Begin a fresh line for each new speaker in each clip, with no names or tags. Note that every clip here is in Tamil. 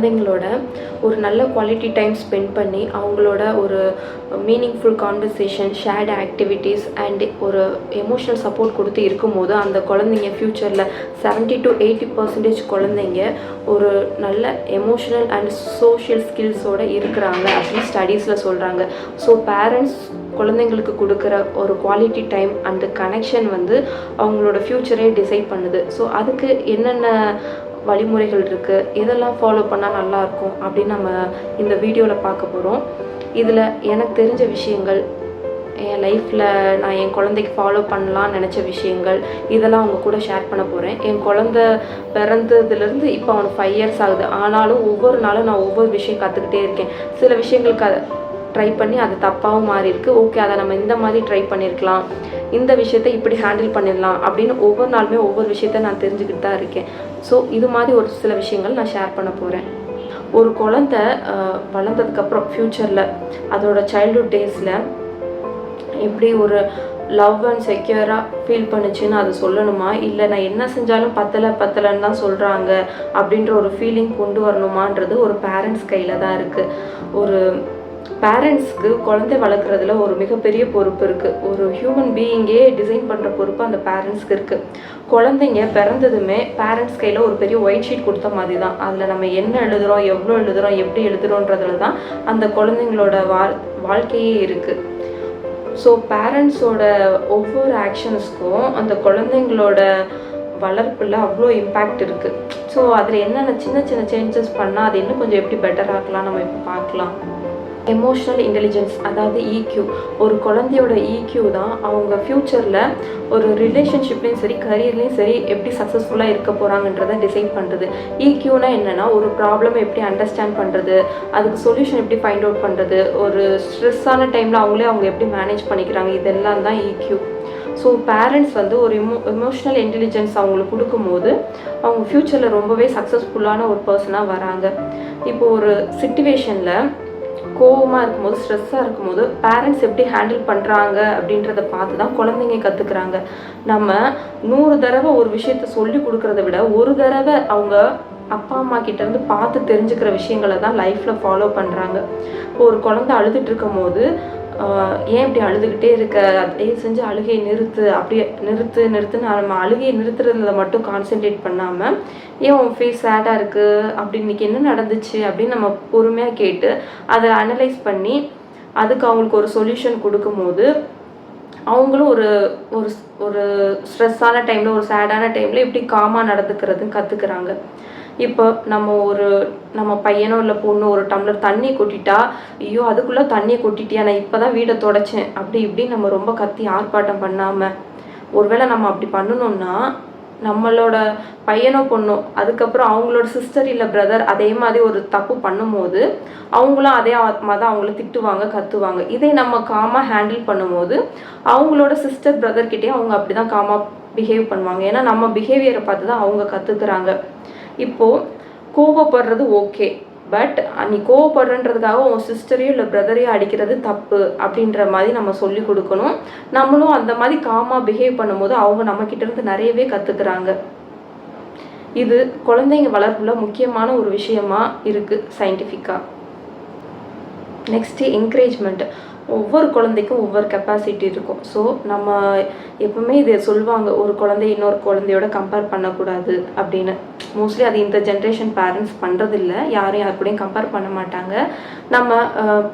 குழந்தைங்களோட ஒரு நல்ல குவாலிட்டி டைம் ஸ்பெண்ட் பண்ணி அவங்களோட ஒரு meaningful conversation shared activities and ஒரு எமோஷனல் சப்போர்ட் கொடுத்து இருக்கும்போது அந்த குழந்தைங்க ஃப்யூச்சரில் 70 டு எயிட்டி பர்சன்டேஜ் குழந்தைங்க ஒரு நல்ல எமோஷனல் அண்ட் சோஷியல் ஸ்கில்ஸோடு இருக்கிறாங்க அப்படின்னு ஸ்டடீஸில் சொல்கிறாங்க ஸோ பேரண்ட்ஸ் குழந்தைங்களுக்கு கொடுக்குற ஒரு குவாலிட்டி டைம் அந்த கனெக்ஷன் வந்து அவங்களோட ஃப்யூச்சரே டிசைட் பண்ணுது. ஸோ அதுக்கு என்னென்ன வழிமுறைகள் இருக்குது இதெல்லாம் ஃபாலோ பண்ணால் நல்லாயிருக்கும் அப்படின்னு நம்ம இந்த வீடியோவில் பார்க்க போகிறோம் இதில் எனக்கு தெரிஞ்ச விஷயங்கள் என் லைஃப்பில் நான் என் குழந்தைக்கு ஃபாலோ பண்ணலாம்னு நினச்ச விஷயங்கள் இதெல்லாம் அவங்க கூட ஷேர் பண்ண போகிறேன் என் குழந்த பிறந்ததுலேருந்து இப்போ அவனுக்கு ஃபைவ் இயர்ஸ் ஆகுது. ஆனாலும் ஒவ்வொரு நாளும் நான் ஒவ்வொரு விஷயம் கற்றுக்கிட்டே இருக்கேன். சில விஷயங்களுக்கு ட்ரை பண்ணி அது தப்பாகவும் மாறி இருக்குது ஓகே அதை நம்ம இந்த மாதிரி ட்ரை பண்ணியிருக்கலாம் இந்த விஷயத்தை இப்படி ஹேண்டில் பண்ணிடலாம் அப்படின்னு ஒவ்வொரு நாளுமே ஒவ்வொரு விஷயத்த நான் தெரிஞ்சுக்கிட்டு தான் இருக்கேன். ஸோ இது மாதிரி ஒரு சில விஷயங்கள் நான் ஷேர் பண்ண போகிறேன் ஒரு குழந்த வளர்ந்ததுக்கப்புறம் ஃப்யூச்சரில் அதோட சைல்ட்ஹுட் டேஸில் எப்படி ஒரு லவ் அண்ட் செக்யூராக ஃபீல் பண்ணுச்சுன்னு அது சொல்லணுமா? இல்லை நான் என்ன செஞ்சாலும் பத்தலை பத்தலைன்னு தான் சொல்கிறாங்க அப்படின்ற ஒரு ஃபீலிங் கொண்டு வரணுமான்றது ஒரு பேரண்ட்ஸ் கையில் தான் இருக்குது ஒரு பேரண்ட்ஸ்க்கு குழந்தை வளர்க்குறதுல ஒரு மிகப்பெரிய பொறுப்பு இருக்குது ஒரு ஹியூமன் பீயிங்கே டிசைன் பண்ணுற பொறுப்பு அந்த பேரண்ட்ஸ்க்கு இருக்குது குழந்தைங்க பிறந்ததுமே பேரண்ட்ஸ் கையில் ஒரு பெரிய ஒயிட் ஷீட் கொடுத்த மாதிரி தான் அதில் நம்ம என்ன எழுதுகிறோம் எவ்வளோ எழுதுகிறோம் எப்படி எழுதுகிறோன்றதுல தான் அந்த குழந்தைங்களோட வா வாழ்க்கையே இருக்குது ஸோ பேரண்ட்ஸோட ஒவ்வொரு ஆக்ஷன்ஸ்க்கும் அந்த குழந்தைங்களோட வளர்ப்பில் அவ்வளோ இம்பேக்ட் இருக்குது ஸோ அதில் என்னென்ன சின்ன சின்ன சேஞ்சஸ் பண்ணால் அது இன்னும் கொஞ்சம் எப்படி பெட்டர் ஆக்கலாம் நம்ம இப்போ பார்க்கலாம். எமோஷ்னல் இன்டெலிஜென்ஸ் அதாவது ஈக்யூ ஒரு குழந்தையோட இக்யூ தான் அவங்க ஃப்யூச்சரில் ஒரு ரிலேஷன்ஷிப்லேயும் சரி கரியர்லேயும் சரி எப்படி சக்ஸஸ்ஃபுல்லாக இருக்க போகிறாங்கன்றதை டிசைட் பண்ணுறது ஈக்யூனா என்னென்னா ஒரு ப்ராப்ளம் எப்படி அண்டர்ஸ்டாண்ட் பண்ணுறது அதுக்கு சொல்யூஷன் எப்படி ஃபைண்ட் அவுட் பண்ணுறது ஒரு ஸ்ட்ரெஸ்ஸான டைமில் அவங்களே அவங்க எப்படி மேனேஜ் பண்ணிக்கிறாங்க இதெல்லாம் தான் EQ ஸோ பேரண்ட்ஸ் வந்து ஒரு இமோ எமோஷ்னல் இன்டெலிஜென்ஸ் அவங்களுக்கு கொடுக்கும்போது அவங்க ஃப்யூச்சரில் ரொம்பவே சக்ஸஸ்ஃபுல்லான ஒரு பர்சனாக வராங்க. இப்போ ஒரு சுச்சுவேஷனில் கோவமாக இருக்கும்போது ஸ்ட்ரெஸ்ஸாக இருக்கும்போது பேரண்ட்ஸ் எப்படி ஹேண்டில் பண்ணுறாங்க அப்படின்றத பார்த்து தான் குழந்தைங்க கற்றுக்குறாங்க நம்ம நூறு தடவை ஒரு விஷயத்த சொல்லி கொடுக்கறத விட ஒரு தடவை அவங்க அப்பா அம்மா கிட்டேருந்து பார்த்து தெரிஞ்சுக்கிற விஷயங்களை தான் லைஃப்பில் ஃபாலோ பண்ணுறாங்க இப்போ ஒரு குழந்தை அழுதுட்டு இருக்கும் போது ஏன் இப்படி அழுதுகிட்டே இருக்க? தயவு செஞ்சு அழுகையை நிறுத்து. அப்படியே நிறுத்து நிறுத்துன்னு நம்ம அழுகையை நிறுத்துறதுல மட்டும் கான்சென்ட்ரேட் பண்ணாமல் ஏன் உன் ஃபேஸ் சேடாக இருக்குது அப்படி இன்னைக்கு என்ன நடந்துச்சு? அப்படின்னு நம்ம பொறுமையாக கேட்டு அதை அனலைஸ் பண்ணி அதுக்கு அவங்களுக்கு ஒரு சொல்யூஷன் கொடுக்கும்போது அவங்களும் ஒரு ஒரு ஒரு ஸ்ட்ரெஸ்ஸான டைமில் ஒரு சேடான டைமில் எப்படி காமாக நடந்துக்கிறதுன்னு கற்றுக்குறாங்க இப்போ நம்ம ஒரு நம்ம பையனோ இல்லை பொண்ணோ ஒரு டம்ளர் தண்ணி கொட்டிட்டா ஐயோ அதுக்குள்ளே தண்ணியை கொட்டிட்டியா? நான் இப்போ தான் வீடை தொடச்சேன். அப்படி இப்படி நம்ம ரொம்ப கத்தி ஆர்ப்பாட்டம் பண்ணாமல் ஒருவேளை நம்ம அப்படி பண்ணணும்னா நம்மளோட பையனோ பொண்ணோ அதுக்கப்புறம் அவங்களோட சிஸ்டர் இல்லை பிரதர் அதே மாதிரி ஒரு தப்பு பண்ணும்போது அவங்களும் அதே ஆத்மா தான் அவங்கள திட்டுவாங்க கத்துவாங்க. இதை நம்ம காமாக ஹேண்டில் பண்ணும்போது அவங்களோட சிஸ்டர் பிரதர்கிட்டே அவங்க அப்படி தான் காமாக பிஹேவ் பண்ணுவாங்க. ஏன்னா நம்ம பிஹேவியரை பார்த்து தான் அவங்க கற்றுக்குறாங்க இப்போது கோவப்படுறது ஓகே. பட் நீ கோவப்படுறன்றதுக்காக உன் சிஸ்டரையோ இல்லை பிரதரையோ அடிக்கிறது தப்பு அப்படின்ற மாதிரி நம்ம சொல்லி கொடுக்கணும். நம்மளும் அந்த மாதிரி காமாக பிஹேவ் பண்ணும்போது அவங்க நம்மக்கிட்டேருந்து இருந்து நிறையவே கற்றுக்குறாங்க இது குழந்தைங்க வளர்ப்புல முக்கியமான ஒரு விஷயமா இருக்குது சயின்டிஃபிக்காக நெக்ஸ்ட்டு என்கரேஜ்மெண்ட் ஒவ்வொரு குழந்தைக்கும் ஒவ்வொரு கெப்பாசிட்டி இருக்கும். ஸோ நம்ம எப்பவுமே இதை சொல்லுவாங்க ஒரு குழந்தை இன்னொரு குழந்தையோட கம்பேர் பண்ணக்கூடாது அப்படின்னு. மோஸ்ட்லி அது இந்த ஜென்ரேஷன் பேரண்ட்ஸ் பண்ணுறதில்ல யாரும் யார் கூடயும் கம்பேர் பண்ண மாட்டாங்க. நம்ம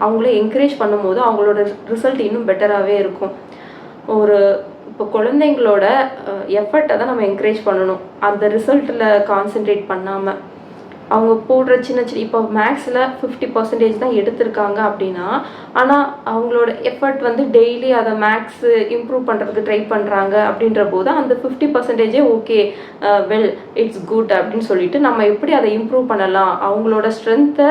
அவங்கள என்கரேஜ் பண்ணும்போது அவங்களோட ரிசல்ட் இன்னும் பெட்டராகவே இருக்கும். ஒரு இப்போ குழந்தைங்களோட எஃபர்ட்டை தான் நம்ம என்கரேஜ் பண்ணணும். அந்த ரிசல்ட்டில் கான்சென்ட்ரேட் பண்ணாமல் அவங்க போடுற சின்ன சின்ன இப்போ மேக்ஸில் ஃபிஃப்டி பர்சன்டேஜ் தான் எடுத்திருக்காங்க அப்படின்னா ஆனால் அவங்களோட எஃபர்ட் வந்து டெய்லி அதை மேக்ஸு இம்ப்ரூவ் பண்ணுறதுக்கு ட்ரை பண்ணுறாங்க அப்படின்ற போது அந்த ஃபிஃப்டி பர்சன்டேஜே ஓகே வெல் இட்ஸ் குட் அப்படின்னு சொல்லிட்டு நம்ம எப்படி அதை இம்ப்ரூவ் பண்ணலாம்? அவங்களோட ஸ்ட்ரென்த்தை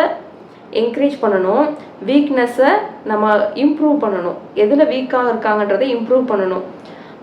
என்கரேஜ் பண்ணணும். வீக்னஸை நம்ம இம்ப்ரூவ் பண்ணணும். எதில் வீக்காக இருக்காங்கன்றதை இம்ப்ரூவ் பண்ணணும்.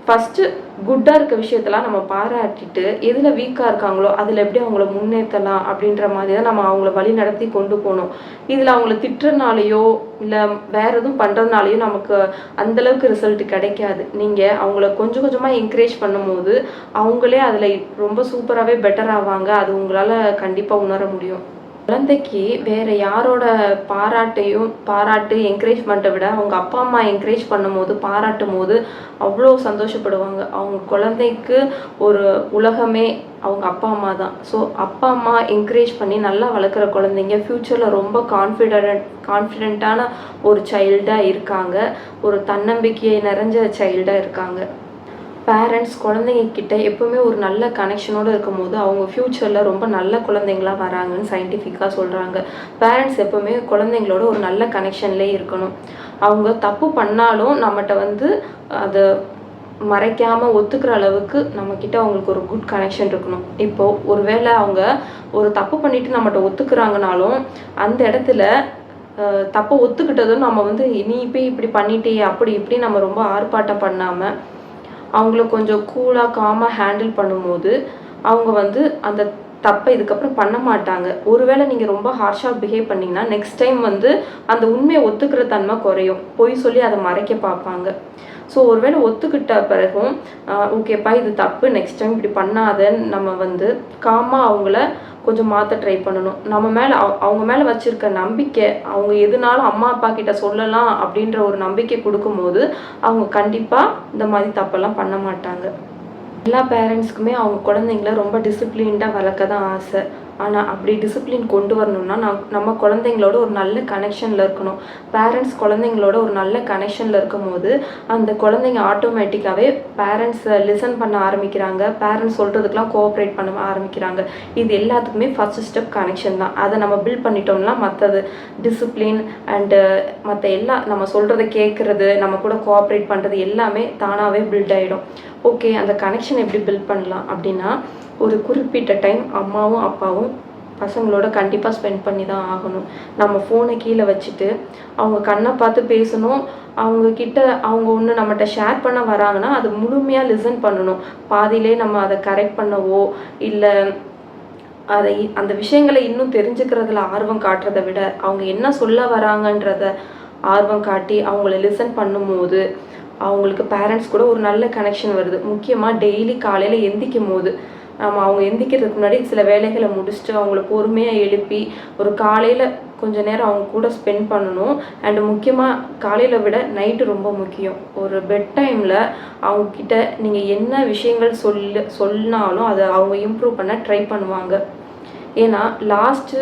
ஃபஸ்ட்டு குட்டாக இருக்க விஷயத்தெல்லாம் நம்ம பாராட்டிட்டு எதில் வீக்காக இருக்காங்களோ அதில் எப்படி அவங்கள முன்னேற்றலாம் அப்படின்ற மாதிரி தான் நம்ம அவங்கள வழி நடத்தி கொண்டு போகணும். இதில் அவங்கள திட்டுறதுனாலையோ இல்லை வேற எதுவும் பண்ணுறதுனாலையோ நமக்கு அந்தளவுக்கு ரிசல்ட் கிடைக்காது. நீங்கள் அவங்கள கொஞ்சம் கொஞ்சமாக என்கரேஜ் பண்ணும்போது அவங்களே அதில் ரொம்ப சூப்பராகவே பெட்டர் ஆவாங்க. அது உங்களால் கண்டிப்பாக உணர முடியும். குழந்தைக்கு வேற யாரோட பாராட்டையும் பாராட்டு என்கரேஜ்மெண்ட்டை விட அவங்க அப்பா அம்மா என்கரேஜ் பண்ணும்போது பாராட்டும் போது அவ்வளோ சந்தோஷப்படுவாங்க. அவங்க குழந்தைக்கு ஒரு உலகமே அவங்க அப்பா அம்மா தான். ஸோ அப்பா அம்மா என்கரேஜ் பண்ணி நல்லா வளர்க்குற குழந்தைங்க ஃப்யூச்சரில் ரொம்ப கான்ஃபிடென்ட் கான்ஃபிடென்ட்டான ஒரு சைல்டாக இருக்காங்க. ஒரு தன்னம்பிக்கையை நிறைஞ்ச சைல்டாக இருக்காங்க. பேரண்ட்ஸ் குழந்தைங்க எப்போவுமே ஒரு நல்ல கனெக்ஷனோடு இருக்கும்போது அவங்க ஃப்யூச்சரில் ரொம்ப நல்ல குழந்தைங்களா வராங்கன்னு சயின்டிஃபிக்காக சொல்கிறாங்க பேரண்ட்ஸ் எப்போவுமே குழந்தைங்களோட ஒரு நல்ல கனெக்ஷன்லேயே இருக்கணும். அவங்க தப்பு பண்ணாலும் நம்மகிட்ட வந்து அதை மறைக்காமல் ஒத்துக்கிற அளவுக்கு நம்மக்கிட்ட அவங்களுக்கு ஒரு குட் கனெக்ஷன் இருக்கணும். இப்போது ஒருவேளை அவங்க ஒரு தப்பு பண்ணிவிட்டு நம்மகிட்ட ஒத்துக்கிறாங்கனாலும் அந்த இடத்துல தப்பை ஒத்துக்கிட்டதும் நம்ம வந்து நீ போய் இப்படி பண்ணிட்டே அப்படி இப்படி நம்ம ரொம்ப ஆர்ப்பாட்டம் பண்ணாமல் அவங்கள கொஞ்சம் கூலாக காமாக ஹேண்டில் பண்ணும்போது அவங்க வந்து அந்த தப்பை இதுக்கப்புறம் பண்ண மாட்டாங்க. ஒருவேளை நீங்கள் ரொம்ப ஹார்ஷாக பிஹேவ் பண்ணிங்கன்னா நெக்ஸ்ட் டைம் வந்து அந்த உண்மையை ஒத்துக்கிற தன்மை குறையும். பொய் சொல்லி அதை மறைக்க பார்ப்பாங்க. ஸோ ஒருவேளை ஒத்துக்கிட்ட பிறகும் ஓகேப்பா இது தப்பு. நெக்ஸ்ட் டைம் இப்படி பண்ணாதன்னு நம்ம வந்து காமாக அவங்கள கொஞ்சம் மாற்ற ட்ரை பண்ணணும். நம்ம மேலே அவங்க மேலே வச்சுருக்க நம்பிக்கை அவங்க எதுனாலும் அம்மா அப்பா கிட்ட சொல்லலாம் அப்படின்ற ஒரு நம்பிக்கை கொடுக்கும்போது அவங்க கண்டிப்பாக இந்த மாதிரி தப்பெல்லாம் பண்ண மாட்டாங்க. எல்லா பேரண்ட்ஸ்க்குமே அவங்க குழந்தைங்கள ரொம்ப டிசிப்ளின்டாக வளர்க்க தான் ஆசை. ஆனால் அப்படி டிசிப்ளின் கொண்டு வரணும்னா நான் நம்ம குழந்தைங்களோட ஒரு நல்ல கனெக்ஷனில் இருக்கணும். பேரண்ட்ஸ் குழந்தைங்களோட ஒரு நல்ல கனெக்ஷனில் இருக்கும் போது அந்த குழந்தைங்க ஆட்டோமேட்டிக்காகவே பேரண்ட்ஸை லிசன் பண்ண ஆரம்பிக்கிறாங்க. பேரண்ட்ஸ் சொல்கிறதுக்கெலாம் கோஆப்ரேட் பண்ண ஆரம்பிக்கிறாங்க. இது எல்லாத்துக்குமே ஃபர்ஸ்ட் ஸ்டெப் கனெக்ஷன் தான். அதை நம்ம பில்ட் பண்ணிட்டோம்னா மற்றது டிசிப்ளின் அண்டு மற்ற எல்லா நம்ம சொல்கிறத கேட்குறது நம்ம கூட கோஆப்ரேட் பண்ணுறது எல்லாமே தானாகவே பில்ட் ஆகிடும் ஓகே அந்த கனெக்ஷன் எப்படி பில்ட் பண்ணலாம் அப்படின்னா ஒரு குறிப்பிட்ட டைம் அம்மாவும் அப்பாவும் பசங்களோட கண்டிப்பாக ஸ்பெண்ட் பண்ணி தான் ஆகணும். நம்ம ஃபோனை கீழே வச்சுட்டு அவங்க கண்ணை பார்த்து பேசணும். அவங்கக்கிட்ட அவங்க ஒன்று நம்மகிட்ட ஷேர் பண்ண வராங்கன்னா அது முழுமையாக லிசன் பண்ணணும். பாதியிலே நம்ம அதை கரெக்ட் பண்ணவோ இல்லை அதை அந்த விஷயங்களை இன்னும் தெரிஞ்சுக்கிறதுல ஆர்வம் காட்டுறதை விட அவங்க என்ன சொல்ல வராங்கன்றத ஆர்வம் காட்டி அவங்கள லிசன் பண்ணும்போது அவங்களுக்கு பேரண்ட்ஸ் கூட ஒரு நல்ல கனெக்ஷன் வருது. முக்கியமாக டெய்லி காலையில் எந்திக்கும் போது. நம்ம அவங்க எந்திக்கிறதுக்கு முன்னாடி சில வேலைகளை முடிச்சுட்டு அவங்கள பொறுமையாக எழுப்பி ஒரு காலையில் கொஞ்ச நேரம் அவங்க கூட ஸ்பெண்ட் பண்ணணும். அண்ட் முக்கியமாக காலையில் விட நைட்டு ரொம்ப முக்கியம். ஒரு பெட் டைமில் அவங்கக்கிட்ட நீங்கள் என்ன விஷயங்கள் சொல்ல சொன்னாலும் அதை அவங்க இம்ப்ரூவ் பண்ண ட்ரை பண்ணுவாங்க. ஏன்னா லாஸ்ட்டு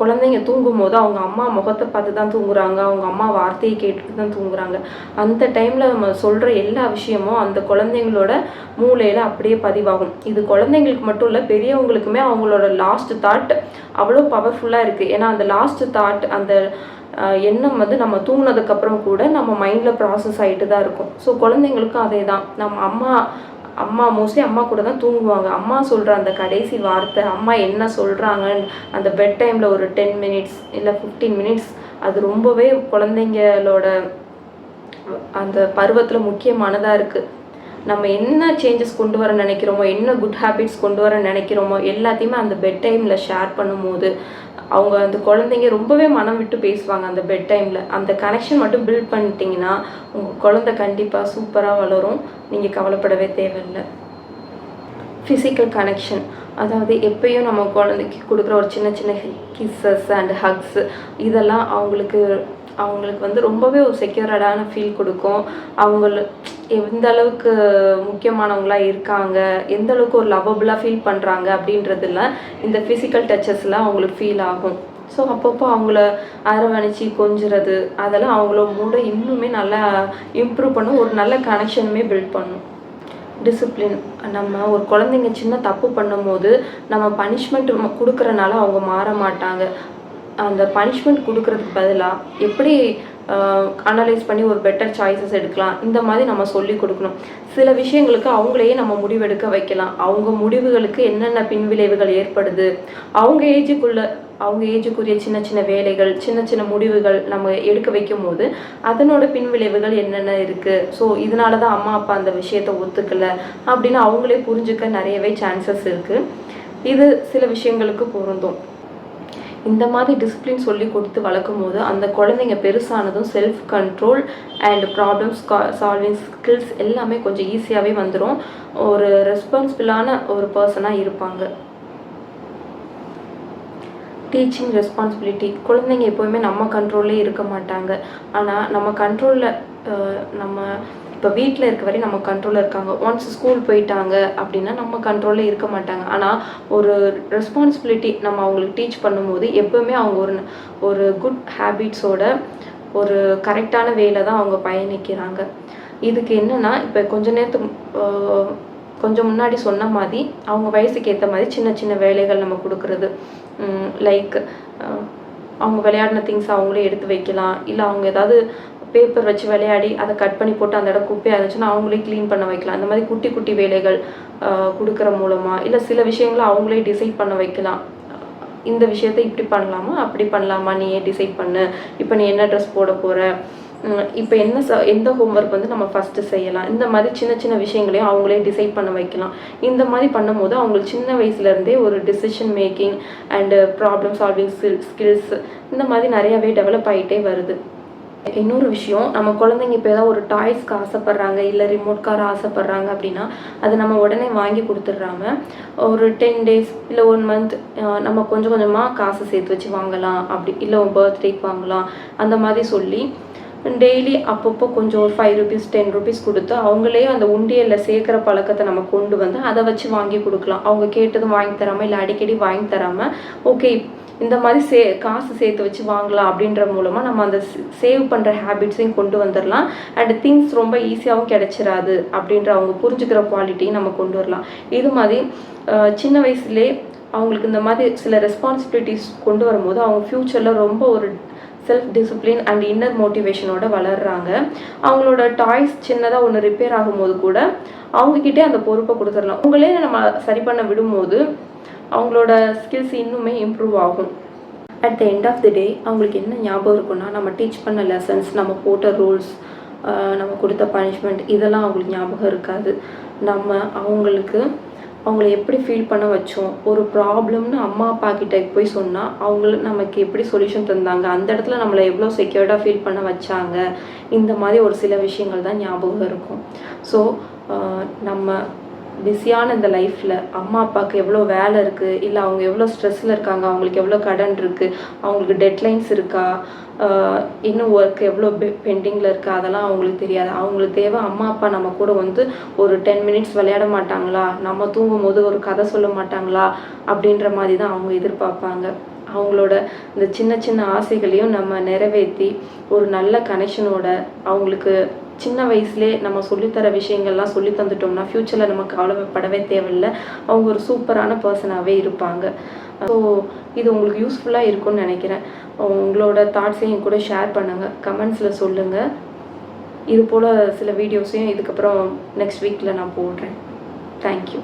குழந்தைங்க தூங்கும் போது அவங்க அம்மா முகத்தை பார்த்து தான் தூங்குறாங்க. அவங்க அம்மா வார்த்தையை கேட்டுட்டு தான் தூங்குறாங்க. அந்த டைமில் நம்ம சொல்கிற எல்லா விஷயமும் அந்த குழந்தைங்களோட மூளையில் அப்படியே பதிவாகும். இது குழந்தைங்களுக்கு மட்டும் இல்லை பெரியவங்களுக்குமே அவங்களோட லாஸ்ட் தாட் அவ்வளோ பவர்ஃபுல்லாக இருக்குது ஏன்னா அந்த லாஸ்ட் தாட் அந்த எண்ணம் வந்து நம்ம தூங்கினதுக்கப்புறம் கூட நம்ம மைண்டில் ப்ராசஸ் ஆகிட்டு தான் இருக்கும். ஸோ குழந்தைங்களுக்கும் அதே தான் நம்ம அம்மா அம்மா மோஸ்ட்லி அம்மா கூட தான் தூங்குவாங்க. அம்மா சொல்கிற அந்த கடைசி வார்த்தை அம்மா என்ன சொல்கிறாங்கன்னு அந்த பெட் டைமில் ஒரு டென் மினிட்ஸ் இல்லை ஃபிஃப்டீன் மினிட்ஸ் அது ரொம்பவே குழந்தைங்களோட அந்த பருவத்தில் முக்கியமானதாக இருக்குது நம்ம என்ன சேஞ்சஸ் கொண்டு வர நினைக்கிறோமோ என்ன குட் ஹேபிட்ஸ் கொண்டு வர நினைக்கிறோமோ எல்லாத்தையுமே அந்த பெட் டைமில் ஷேர் பண்ணும்போது அவங்க அந்த குழந்தைங்க ரொம்பவே மனம் விட்டு பேசுவாங்க அந்த பெட் டைமில் அந்த கனெக்ஷன் மட்டும் பில்ட் பண்ணிட்டீங்கன்னா உங்கள் குழந்தை கண்டிப்பாக சூப்பராக வளரும். நீங்கள் கவலைப்படவே தேவையில்லை. ஃபிசிக்கல் கனெக்ஷன் அதாவது எப்பயும் நம்ம குழந்தைக்கு கொடுக்குற ஒரு சின்ன சின்ன கிஸ்ஸஸ் அண்ட் ஹக்ஸ் இதெல்லாம் அவங்களுக்கு அவங்களுக்கு வந்து ரொம்பவே ஒரு செக்யூர்டான ஃபீல் கொடுக்கும். அவங்கள எந்த அளவுக்கு முக்கியமானவங்களாக இருக்காங்க எந்த அளவுக்கு ஒரு லவபுளாக ஃபீல் பண்ணுறாங்க அப்படின்றதுல இந்த ஃபிசிக்கல் டச்சஸில் அவங்களுக்கு ஃபீல் ஆகும். ஸோ அப்பப்போ அவங்கள அரவணைச்சி கொஞ்சுறது அதெல்லாம் அவங்கள மூட இன்னுமே நல்லா இம்ப்ரூவ் பண்ணும் ஒரு நல்ல கனெக்ஷனுமே பில்ட் பண்ணும். டிசிப்ளின் நம்ம ஒரு குழந்தைங்க சின்ன தப்பு பண்ணும்போது நம்ம பனிஷ்மெண்ட் கொடுக்குறனால அவங்க மாற மாட்டாங்க. அந்த பனிஷ்மெண்ட் கொடுக்கறதுக்கு பதிலாக எப்படி அனலைஸ் பண்ணி ஒரு பெட்டர் சாய்ஸஸ் எடுக்கலாம். இந்த மாதிரி நம்ம சொல்லி கொடுக்கணும். சில விஷயங்களுக்கு அவங்களையே நம்ம முடிவெடுக்க வைக்கலாம். அவங்க முடிவுகளுக்கு என்னென்ன பின்விளைவுகள் ஏற்படுது? அவங்க ஏஜுக்குள்ள அவங்க ஏஜுக்குரிய சின்ன சின்ன வேலைகள் சின்ன சின்ன முடிவுகள் நம்ம எடுக்க வைக்கும் போது அதனோட பின்விளைவுகள் என்னென்ன இருக்குது ஸோ இதனால தான் அம்மா அப்பா அந்த விஷயத்தை ஒத்துக்கலை அப்படின்னு அவங்களே புரிஞ்சுக்க நிறையவே சான்சஸ் இருக்குது இது சில விஷயங்களுக்கு பொருந்தும். இந்த மாதிரி டிசிப்ளின் சொல்லி கொடுத்து வளர்க்கும் போது அந்த குழந்தைங்க பெருசானதும் self control and problems solving skills எல்லாமே கொஞ்சம் ஈஸியாகவே வந்துடும் ஒரு ரெஸ்பான்சிபிளான ஒரு பர்சனாக இருப்பாங்க. டீச்சிங் ரெஸ்பான்சிபிலிட்டி குழந்தைங்க எப்போவுமே நம்ம கண்ட்ரோல்லே இருக்க மாட்டாங்க. ஆனால் நம்ம கண்ட்ரோலில் நம்ம இப்போ வீட்டில் இருக்க வரை நம்ம கண்ட்ரோலில் இருக்காங்க. ஒன்ஸ் ஸ்கூல் போயிட்டாங்க அப்படின்னா நம்ம கண்ட்ரோலில் இருக்க மாட்டாங்க. ஆனால் ஒரு ரெஸ்பான்சிபிலிட்டி நம்ம அவங்களுக்கு டீச் பண்ணும்போது எப்போவுமே அவங்க ஒரு ஒரு குட் ஹேபிட்ஸோட ஒரு கரெக்டான வேலை தான் அவங்க பயணிக்கிறாங்க. இதுக்கு என்னென்னா இப்போ கொஞ்ச நேரத்துக்கு கொஞ்சம் முன்னாடி சொன்ன மாதிரி அவங்க வயசுக்கு ஏற்ற மாதிரி சின்ன சின்ன வேலைகள் நம்ம கொடுக்குறது. லைக் அவங்க விளையாடின திங்ஸ் அவங்களே எடுத்து வைக்கலாம். இல்லை அவங்க ஏதாவது பேப்பர் வச்சு விளையாடி அதை கட் பண்ணி போட்டு அந்த இடம் குப்பையாக இருந்துச்சுன்னா அவங்களே க்ளீன் பண்ண வைக்கலாம். இந்த மாதிரி குட்டி குட்டி வேலைகள் கொடுக்குற மூலமாக இல்லை சில விஷயங்களை அவங்களே டிசைட் பண்ண வைக்கலாம். இந்த விஷயத்தை இப்படி பண்ணலாமா? அப்படி பண்ணலாமா? நீ ஏன் டிசைட் பண்ணு. இப்போ நீ என்ன ட்ரெஸ் போட போகிற இப்போ என்ன ச எந்த ஹோம்ஒர்க் வந்து நம்ம ஃபஸ்ட்டு செய்யலாம்? இந்த மாதிரி சின்ன சின்ன விஷயங்களையும் அவங்களே டிசைட் பண்ண வைக்கலாம். இந்த மாதிரி பண்ணும்போது அவங்களுக்கு சின்ன வயசுலேருந்தே ஒரு decision making and problem solving skill skills இந்த மாதிரி நிறையாவே டெவலப் ஆகிட்டே வருது. இன்னொரு விஷயம் நம்ம குழந்தைங்க இப்போ ஏதாவது ஒரு டாய்ஸ்க்கு ஆசைப்பட்றாங்க இல்லை ரிமோட் கார் ஆசைப்பட்றாங்க அப்படின்னா அது நம்ம உடனே வாங்கி கொடுத்துட்றாம ஒரு டென் டேஸ் இல்லை ஒன் மந்த் நம்ம கொஞ்சம் கொஞ்சமாக காசு சேர்த்து வச்சு வாங்கலாம் அப்படி இல்லை பர்த்டேக்கு வாங்கலாம் அந்த மாதிரி சொல்லி டெய்லி அப்பப்போ கொஞ்சம் ஒரு ஃபைவ் ருபீஸ் டென் ருபீஸ் கொடுத்து அவங்களே அந்த உண்டியலில் சேர்க்குற பழக்கத்தை நம்ம கொண்டு வந்து அதை வச்சு வாங்கி கொடுக்கலாம். அவங்க கேட்டதும் வாங்கி தராமல் இல்லை அடிக்கடி வாங்கி தராமல் ஓகே இந்த மாதிரி சே காசு சேர்த்து வச்சு வாங்கலாம் அப்படின்ற மூலமாக நம்ம அந்த சேவ் பண்ணுற ஹேபிட்ஸையும் கொண்டு வந்துடலாம் அண்ட் திங்ஸ் ரொம்ப ஈஸியாகவும் கிடைச்சிடாது அப்படின்ற அவங்க புரிஞ்சுக்கிற குவாலிட்டியும் நம்ம கொண்டு வரலாம். இது மாதிரி சின்ன வயசுலேயே அவங்களுக்கு இந்த மாதிரி சில ரெஸ்பான்சிபிலிட்டிஸ் கொண்டு வரும்போது அவங்க ஃப்யூச்சரில் ரொம்ப ஒரு செல்ஃப் டிசிப்ளின் அண்ட் இன்னர் மோட்டிவேஷனோட வளர்கிறாங்க அவங்களோட டாய்ஸ் சின்னதாக ஒன்று ரிப்பேர் ஆகும்போது கூட அவங்கக்கிட்டே அந்த பொறுப்பை கொடுத்துடலாம் உங்களே நம்ம சரி பண்ண விடும்போது அவங்களோட ஸ்கில்ஸ் இன்னுமே இம்ப்ரூவ் ஆகும். At the end of the day அவங்களுக்கு என்ன ஞாபகம் இருக்குன்னா நம்ம டீச் பண்ண லெசன்ஸ் நம்ம போட்ட ரூல்ஸ் நம்ம கொடுத்த பனிஷ்மெண்ட் இதெல்லாம் அவங்களுக்கு ஞாபகம் இருக்காது. நம்ம அவங்களுக்கு அவங்கள எப்படி ஃபீல் பண்ண வச்சோம் ஒரு ப்ராப்ளம்னு அம்மா அப்பா கிட்ட போய் சொன்னால் அவங்கள நமக்கு எப்படி சொல்யூஷன் தந்தாங்க அந்த இடத்துல நம்மளை எவ்வளோ செக்யூர்டாக ஃபீல் பண்ண வச்சாங்க இந்த மாதிரி ஒரு சில விஷயங்கள் தான் ஞாபகம் இருக்கும். ஸோ நம்ம பிஸியான இந்த லைஃப்பில் அம்மா அப்பாவுக்கு எவ்வளோ வேலை இருக்குது இல்லை அவங்க எவ்வளோ ஸ்ட்ரெஸ்ஸில் இருக்காங்க? அவங்களுக்கு எவ்வளோ கடன் இருக்குது அவங்களுக்கு டெட்லைன்ஸ் இருக்கா? இன்னும் ஒர்க் எவ்வளோ பெண்டிங்கில் இருக்கா? அதெல்லாம் அவங்களுக்கு தெரியாது. அவங்களுக்கு தேவை அம்மா அப்பா நம்ம கூட வந்து ஒரு டென் மினிட்ஸ் விளையாட மாட்டாங்களா? நம்ம தூங்கும் போது ஒரு கதை சொல்ல மாட்டாங்களா? அப்படின்ற மாதிரி தான் அவங்க எதிர்பார்ப்பாங்க. அவங்களோட இந்த சின்ன சின்ன ஆசைகளையும் நம்ம நிறைவேற்றி ஒரு நல்ல கனெக்ஷனோட அவங்களுக்கு சின்ன வயசுலே நம்ம சொல்லித்தர விஷயங்கள்லாம் சொல்லி தந்துட்டோம்னா ஃப்யூச்சரில் நமக்கு கவலைப்படவே தேவையில்லை. அவங்க ஒரு சூப்பரான பர்சனாகவே இருப்பாங்க. ஸோ இது உங்களுக்கு யூஸ்ஃபுல்லாக இருக்கும்னு நினைக்கிறேன். உங்களோட தாட்ஸையும் கூட ஷேர் பண்ணுங்கள் கமெண்ட்ஸில் சொல்லுங்கள் இது போல் சில வீடியோஸையும் இதுக்கப்புறம் நெக்ஸ்ட் வீக்கில் நான் போடுறேன். தேங்க்யூ